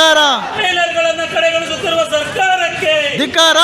ಧಿಕ್ಕಾರ ಟೈಲರ್ಗಳನ್ನ ಕಡೆಗಣಿಸುತ್ತಿರುವ ಸರ್ಕಾರಕ್ಕೆ ಧಿಕ್ಕಾರ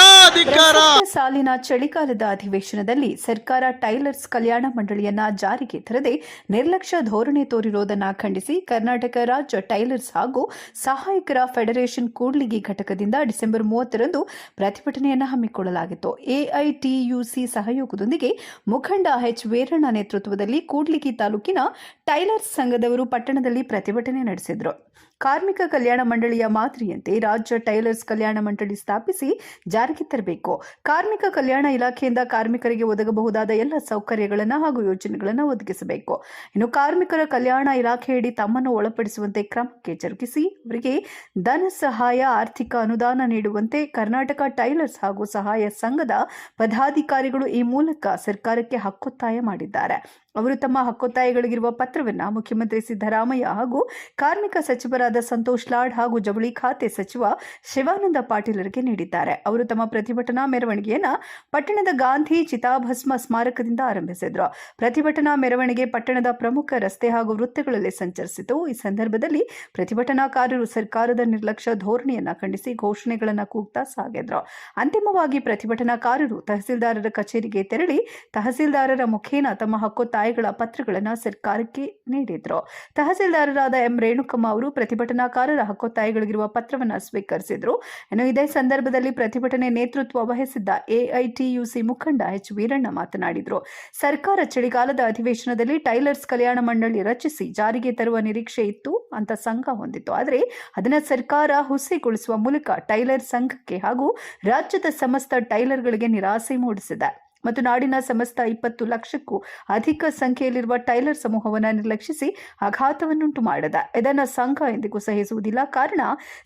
ಪ್ರಸಕ್ತ ಸಾಲಿನ ಚಳಿಗಾಲದ ಅಧಿವೇಶನದಲ್ಲಿ ಸರ್ಕಾರ ಟೈಲರ್ಸ್ ಕಲ್ಯಾಣ ಮಂಡಳಿಯನ್ನ ಜಾರಿಗೆ ತರದೆ ನಿರ್ಲಕ್ಷ್ಯ ಧೋರಣೆ ತೋರಿರುವುದನ್ನು ಖಂಡಿಸಿ ಕರ್ನಾಟಕ ರಾಜ್ಯ ಟೈಲರ್ಸ್ ಹಾಗೂ ಸಹಾಯಕರ ಫೆಡರೇಷನ್ ಕೂಡ್ಲಿಗಿ ಘಟಕದಿಂದ ಡಿಸೆಂಬರ್ ಮೂವತ್ತರಂದು ಪ್ರತಿಭಟನೆಯನ್ನು ಹಮ್ಮಿಕೊಳ್ಳಲಾಗಿತ್ತು. ಎಐಟಿಯುಸಿ ಸಹಯೋಗದೊಂದಿಗೆ ಮುಖಂಡ ಎಚ್ ವೀರಣ್ಣ ನೇತೃತ್ವದಲ್ಲಿ ಕೂಡ್ಲಿಗಿ ತಾಲೂಕಿನ ಟೈಲರ್ಸ್ ಸಂಘದವರು ಪಟ್ಟಣದಲ್ಲಿ ಪ್ರತಿಭಟನೆ ನಡೆಸಿದರು. ಕಾರ್ಮಿಕ ಕಲ್ಯಾಣ ಮಂಡಳಿಯ ಮಾದರಿಯಂತೆ ರಾಜ್ಯ ಟೈಲರ್ಸ್ ಕಲ್ಯಾಣ ಮಂಡಳಿ ಸ್ಥಾಪಿಸಿ ಜಾರಿಗೆ ತರಬೇಕು. ಕಾರ್ಮಿಕ ಕಲ್ಯಾಣ ಇಲಾಖೆಯಿಂದ ಕಾರ್ಮಿಕರಿಗೆ ಒದಗಬಹುದಾದ ಎಲ್ಲ ಸೌಕರ್ಯಗಳನ್ನು ಹಾಗೂ ಯೋಜನೆಗಳನ್ನು ಒದಗಿಸಬೇಕು. ಇನ್ನು ಕಾರ್ಮಿಕರ ಕಲ್ಯಾಣ ಇಲಾಖೆಯಡಿ ತಮ್ಮನ್ನು ಒಳಪಡಿಸುವಂತೆ ಕ್ರಮಕ್ಕೆ ಜರುಗಿಸಿ ಅವರಿಗೆ ಧನ ಸಹಾಯ, ಆರ್ಥಿಕ ಅನುದಾನ ನೀಡುವಂತೆ ಕರ್ನಾಟಕ ಟೈಲರ್ಸ್ ಹಾಗೂ ಸಹಾಯ ಸಂಘದ ಪದಾಧಿಕಾರಿಗಳು ಈ ಮೂಲಕ ಸರ್ಕಾರಕ್ಕೆ ಹಕ್ಕೊತ್ತಾಯ ಮಾಡಿದ್ದಾರೆ. ಅವರು ತಮ್ಮ ಹಕ್ಕೊತ್ತಾಯಗಳಿಗಿರುವ ಪತ್ರವನ್ನು ಮುಖ್ಯಮಂತ್ರಿ ಸಿದ್ದರಾಮಯ್ಯ ಹಾಗೂ ಕಾರ್ಮಿಕ ಸಚಿವರಾದ ಸಂತೋಷ್ ಲಾಡ್ ಹಾಗೂ ಜವಳಿ ಖಾತೆ ಸಚಿವ ಶಿವಾನಂದ ಪಾಟೀಲರಿಗೆ ನೀಡಿದ್ದಾರೆ. ಅವರು ತಮ್ಮ ಪ್ರತಿಭಟನಾ ಮೆರವಣಿಗೆಯನ್ನ ಪಟ್ಟಣದ ಗಾಂಧಿ ಚಿತಾಭಸ್ಮ ಸ್ಮಾರಕದಿಂದ ಆರಂಭಿಸಿದ್ರು. ಪ್ರತಿಭಟನಾ ಮೆರವಣಿಗೆ ಪಟ್ಟಣದ ಪ್ರಮುಖ ರಸ್ತೆ ಹಾಗೂ ವೃತ್ತಗಳಲ್ಲಿ ಸಂಚರಿಸಿತು. ಈ ಸಂದರ್ಭದಲ್ಲಿ ಪ್ರತಿಭಟನಾಕಾರರು ಸರ್ಕಾರದ ನಿರ್ಲಕ್ಷ್ಯ ಧೋರಣೆಯನ್ನ ಖಂಡಿಸಿ ಘೋಷಣೆಗಳನ್ನು ಕೂಗ್ತಾ ಸಾಗಿದ್ರು. ಅಂತಿಮವಾಗಿ ಪ್ರತಿಭಟನಾಕಾರರು ತಹಸೀಲ್ದಾರರ ಕಚೇರಿಗೆ ತೆರಳಿ ತಹಸೀಲ್ದಾರರ ಮುಖೇನ ತಮ್ಮ ಹಕ್ಕೊತ್ತಾಯಗಳ ಪತ್ರಗಳನ್ನು ಸರ್ಕಾರಕ್ಕೆ ನೀಡಿದ್ರು. ತಹಸೀಲ್ದಾರರಾದ ಎಂ ರೇಣುಕಮ್ಮ ಅವರು ಪ್ರತಿಭಟನಾಕಾರರ ಹಕ್ಕೊತ್ತಾಯಗಳಿಗಿರುವ ಪತ್ರವನ್ನು ಸ್ವೀಕರಿಸಿದ್ರು. ಇನ್ನು ಇದೇ ಸಂದರ್ಭದಲ್ಲಿ ಪ್ರತಿಭಟನೆ ನೇತೃತ್ವ ವಹಿಸಿದ್ದ ಎಐಟಿಯುಸಿ ಮುಖಂಡ ಎಚ್ ವೀರಣ್ಣ ಮಾತನಾಡಿದರು. ಸರ್ಕಾರ ಚಳಿಗಾಲದ ಅಧಿವೇಶನದಲ್ಲಿ ಟೈಲರ್ಸ್ ಕಲ್ಯಾಣ ಮಂಡಳಿ ರಚಿಸಿ ಜಾರಿಗೆ ತರುವ ನಿರೀಕ್ಷೆ ಇತ್ತು ಅಂತ ಸಂಘ ಹೊಂದಿತ್ತು. ಆದರೆ ಅದನ್ನು ಸರ್ಕಾರ ಹುಸಿಗೊಳಿಸುವ ಮೂಲಕ ಟೈಲರ್ ಸಂಘಕ್ಕೆ ಹಾಗೂ ರಾಜ್ಯದ ಸಮಸ್ತ ಟೈಲರ್ಗಳಿಗೆ ನಿರಾಸೆ ಮೂಡಿಸಿದೆ. ಮತ್ತು ನಾಡಿನ ಸಮಸ್ತ ಇಪ್ಪತ್ತು ಲಕ್ಷಕ್ಕೂ ಅಧಿಕ ಸಂಖ್ಯೆಯಲ್ಲಿರುವ ಟೈಲರ್ ಸಮೂಹವನ್ನು ನಿರ್ಲಕ್ಷಿಸಿ ಆಘಾತವನ್ನುಂಟು ಮಾಡದ. ಇದನ್ನು ಸಂಘ ಎಂದಿಗೂ ಸಹಿಸುವುದಿಲ್ಲ. ಕಾರಣ,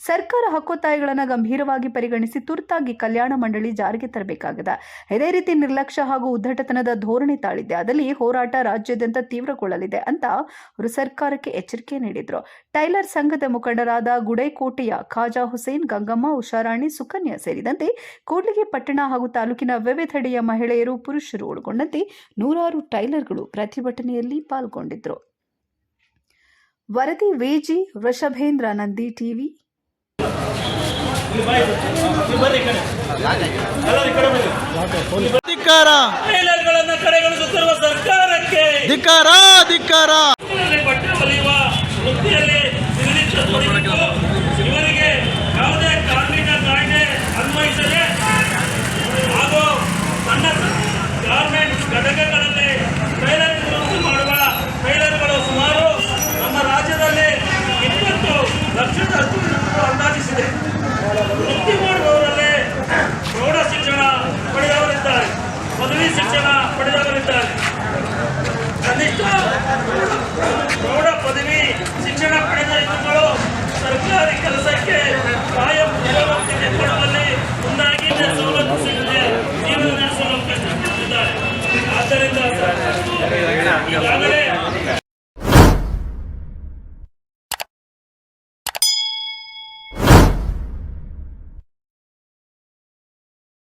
ಸರ್ಕಾರ ಹಕ್ಕೊತ್ತಾಯಗಳನ್ನು ಗಂಭೀರವಾಗಿ ಪರಿಗಣಿಸಿ ತುರ್ತಾಗಿ ಕಲ್ಯಾಣ ಮಂಡಳಿ ಜಾರಿಗೆ ತರಬೇಕಾಗದ. ಇದೇ ರೀತಿ ನಿರ್ಲಕ್ಷ್ಯ ಹಾಗೂ ಉದ್ದಟತನದ ಧೋರಣೆ ತಾಳಿದೆ. ಅದರಲ್ಲಿ ಹೋರಾಟ ರಾಜ್ಯಾದ್ಯಂತ ತೀವ್ರಗೊಳ್ಳಲಿದೆ ಅಂತ ಅವರು ಸರ್ಕಾರಕ್ಕೆ ಎಚ್ಚರಿಕೆ ನೀಡಿದರು. ಟೈಲರ್ ಸಂಘದ ಮುಖಂಡರಾದ ಗುಡೈಕೋಟೆಯ ಖಾಜಾ ಹುಸೇನ್, ಗಂಗಮ್ಮ, ಉಷಾರಾಣಿ, ಸುಕನ್ಯಾ ಸೇರಿದಂತೆ ಕೂಡ್ಲಿಗೆ ಪಟ್ಟಣ ಹಾಗೂ ತಾಲೂಕಿನ ವಿವಿಧೆಡೆಯ ಮಹಿಳೆಯರು ಪುರುಷರು ಒಳಗೊಂಡಂತೆ ನೂರಾರು ಟೈಲರ್ಗಳು ಪ್ರತಿಭಟನೆಯಲ್ಲಿ ಪಾಲ್ಗೊಂಡಿದ್ದರು. ವರದಿ ವೇಜಿ ವೃಷಭೇಂದ್ರ ನಂದಿ ಟಿವಿ. ಧಿಕ್ಕಾರ ಸರ್ಕಾರಕ್ಕೆ ಧಿಕ್ಕಾರ ಧಿಕ್ಕಾರ ಕೆಲಸಕ್ಕೆ ಕಾಯಂ ಕೆಲವರಿಗೆ ಕೊಡುವಲ್ಲಿ ಮುಂದಾಗಿ ಸವಲತ್ತು ಸಿಗದೆ ಜೀವನ ನಡೆಸಲು ಆದ್ದರಿಂದ ಈಗಾಗಲೇ